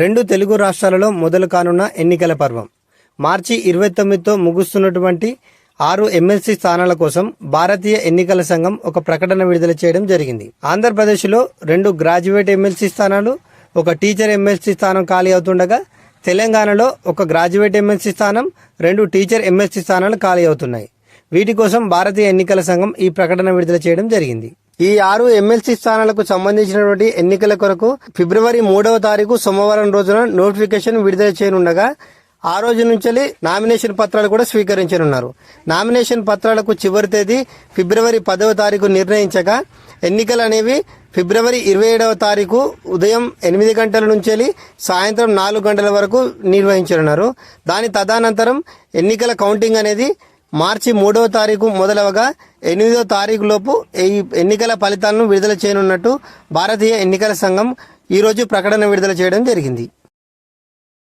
రెండు తెలుగు రాష్ట్రాలలో మొదలు కానున్న ఎన్నికల పర్వం. మార్చి ఇరవై తొమ్మిదితో ముగుస్తున్నటువంటి ఆరు ఎమ్మెల్సీ స్థానాల కోసం భారతీయ ఎన్నికల సంఘం ఒక ప్రకటన విడుదల చేయడం జరిగింది. ఆంధ్రప్రదేశ్లో రెండు గ్రాడ్యుయేట్ ఎమ్మెల్సీ స్థానాలు ఒక టీచర్ ఎమ్మెల్సీ స్థానం ఖాళీ అవుతుండగా తెలంగాణలో ఒక గ్రాడ్యుయేట్ ఎమ్మెల్సీ స్థానం రెండు టీచర్ ఎమ్మెల్సీ స్థానాలు ఖాళీ అవుతున్నాయి. వీటి కోసం భారతీయ ఎన్నికల సంఘం ఈ ప్రకటన విడుదల చేయడం జరిగింది. ఈ ఆరు ఎమ్మెల్సీ స్థానాలకు సంబంధించినటువంటి ఎన్నికల కొరకు ఫిబ్రవరి మూడవ తారీఖు సోమవారం రోజున నోటిఫికేషన్ విడుదల చేయనుండగా ఆ రోజు నుంచి నామినేషన్ పత్రాలు కూడా స్వీకరించనున్నారు. నామినేషన్ పత్రాలకు చివరి తేదీ ఫిబ్రవరి పదవ తారీఖు నిర్ణయించగా ఎన్నికలు అనేవి ఫిబ్రవరి ఇరవై ఏడవ తారీఖు ఉదయం ఎనిమిది గంటల నుంచి సాయంత్రం నాలుగు గంటల వరకు నిర్వహించనున్నారు. దాని తదనంతరం ఎన్నికల కౌంటింగ్ అనేది మార్చి మూడవ తారీఖు మొదలవగా ఎనిమిదవ తారీఖు లోపు ఈ ఎన్నికల ఫలితాలను విడుదల చేయనున్నట్టు భారతీయ ఎన్నికల సంఘం ఈరోజు ప్రకటన విడుదల చేయడం జరిగింది.